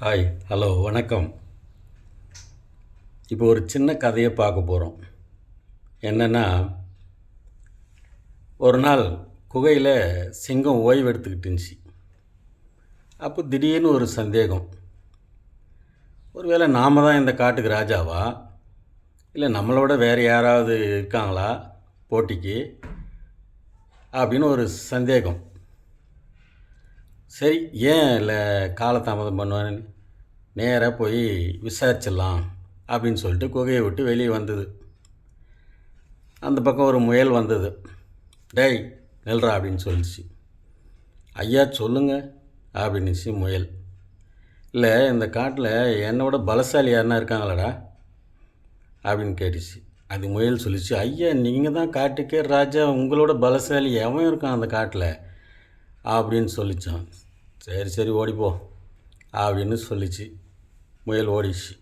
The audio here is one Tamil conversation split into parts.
ஹாய் ஹலோ வணக்கம். இப்போ ஒரு சின்ன கதையை பார்க்க போகிறோம் என்னென்னா ஒரு நாள் குகையில் சிங்கம் ஓய்வு எடுத்துக்கிட்டுருந்துச்சு அப்போ திடீர்னு ஒரு சந்தேகம். ஒருவேளை நாம தான் இந்த காட்டுக்கு ராஜாவா? இல்லை நம்மளோட வேறு யாராவது இருக்காங்களா? போட்டிக்கு? அப்படின்னு ஒரு சந்தேகம். சரி ஏன் இல்லை காலதாமதம் பண்ணுவேன்னு நேராக போய் விசாரிச்சிடலாம் அப்படின்னு சொல்லிட்டு குகையை விட்டு வெளியே வந்தது. அந்த பக்கம் ஒரு முயல் வந்தது. டேய் நெல்றா அப்படின்னு சொல்லிச்சு. ஐயா சொல்லுங்கள் அப்படின்னுச்சு முயல். இல்லை இந்த காட்டில் என்னோட பலசாலி யாருன்னா இருக்காங்களாடா? அப்படின்னு கேட்டுச்சு. அது முயல் சொல்லிச்சு ஐயா நீங்கள் தான் காட்டுக்கே ராஜா உங்களோட பலசாலி எவன் இருக்கான் அந்த காட்டில்? அப்படின்னு சொல்லிச்சான். சரி சரி ஓடிப்போ அப்படின்னு சொல்லிச்சு. முயல் ஓடிச்சு.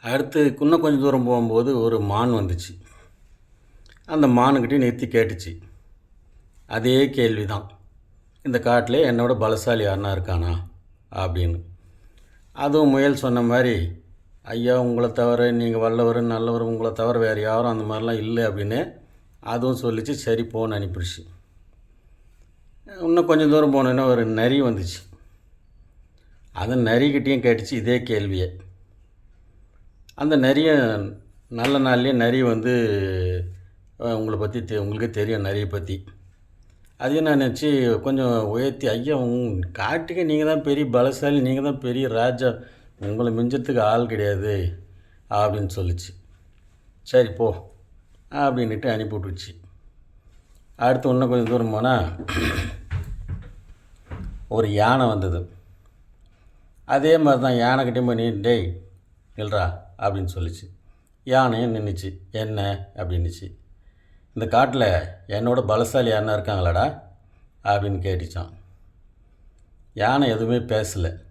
அடுத்து இன்னும் கொஞ்சம் தூரம் போகும்போது ஒரு மான் வந்துச்சு. அந்த மானுக்கிட்டே நிறுத்தி கேட்டுச்சு. அதே கேள்வி தான் இந்த காட்டில் என்னோட பலசாலி யாருனா இருக்கானா? அப்படின்னு. அதுவும் முயல் சொன்ன மாதிரி ஐயா உங்களை தவிர நீங்கள் வல்லவர் நல்லவர் உங்களை தவிர வேறு யாரும் அந்த மாதிரிலாம் இல்லை அப்படின்னு அதுவும் சொல்லிச்சு. சரி போன்னு அனுப்பிடுச்சு. இன்னும் கொஞ்சம் தூரம் போனோன்னா ஒரு நரி வந்துச்சு. அந்த நரிக்கிட்டேயும் கேட்டுச்சு இதே கேள்வியை. அந்த நரிய நல்ல நாள்லேயே நரி வந்து உங்களை பற்றி தெ உங்களுக்கே தெரியும் நரியை பற்றி அதையும் நான் நினச்சி கொஞ்சம் உயர்த்தி ஐயா உங் காட்டுக்கே நீங்கள் தான் பெரிய பலசாலி நீங்கள் தான் பெரிய ராஜா உங்களை மிஞ்சத்துக்கு ஆள் கிடையாது அப்படின்னு சொல்லிச்சு. சரி போ அப்படின்ட்டு அனுப்பி விட்டுச்சு அடுத்து இன்னும் கொஞ்சம் தூரம் போனால் ஒரு யானை வந்தது. அதே மாதிரி தான் யானைக்கிட்டே போய் நீ டேய் நில்றா அப்படின்னு சொல்லிச்சு. யானையும் நின்றுச்சு என்ன? அப்படின்னுச்சு. இந்த காட்டில் என்னோட பலசாலி யாருன்னா இருக்காங்களாடா? அப்படின்னு கேட்டுச்சான். யானை எதுவுமே பேசலை.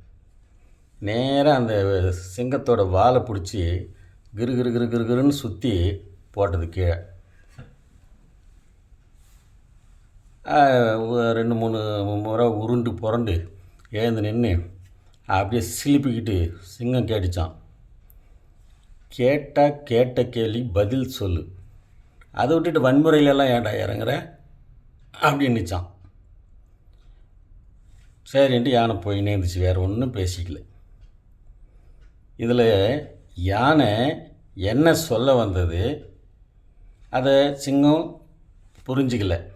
நேராக அந்த சிங்கத்தோட வாலை பிடிச்சி கிரு கிரு கிரு கிரு கிருன்னு சுற்றி போட்டது கீழே ஆஹ் ஒரு ரெண்டு மூணு முறை உருண்டு புரண்டு எழுந்து நின்று அப்படியே சிலிப்பிக்கிட்டு சிங்கம் கேட்டுச்சான் கேட்டால் கேட்ட கேள்வி பதில் சொல்லு. அதை விட்டுட்டு வன்முறையிலெல்லாம் ஏன்டா இறங்குற? அப்படின்னுச்சான் சரின்ட்டு யானை போய் நேர்ந்துச்சு வேறு ஒன்றும் பேசிக்கல. இதில் யானை என்ன சொல்ல வந்தது அதை சிங்கம் புரிஞ்சிக்கலை.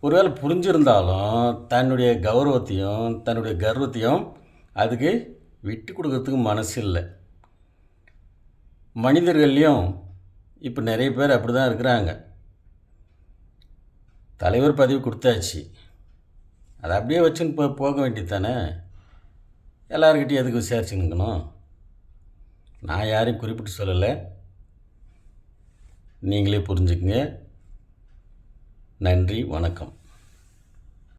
ஒருவேளை புரிஞ்சிருந்தாலும் தன்னுடைய கௌரவத்தையும் தன்னுடைய கர்வத்தையும் அதுக்கு விட்டு கொடுக்கறதுக்கு மனசு இல்லை. மனிதர்கள்லேயும் இப்போ நிறைய பேர் அப்படி தான் இருக்கிறாங்க. தலைவர் பதவி கொடுத்தாச்சு. அதை அப்படியே வச்சுன்னு போ போக வேண்டியது தானே எல்லாருக்கிட்டையும் எதுக்கு விசாரிச்சு நான் யாரையும் குறிப்பிட்டு சொல்லலை. நீங்களே புரிஞ்சுக்குங்க. நன்றி வணக்கம்.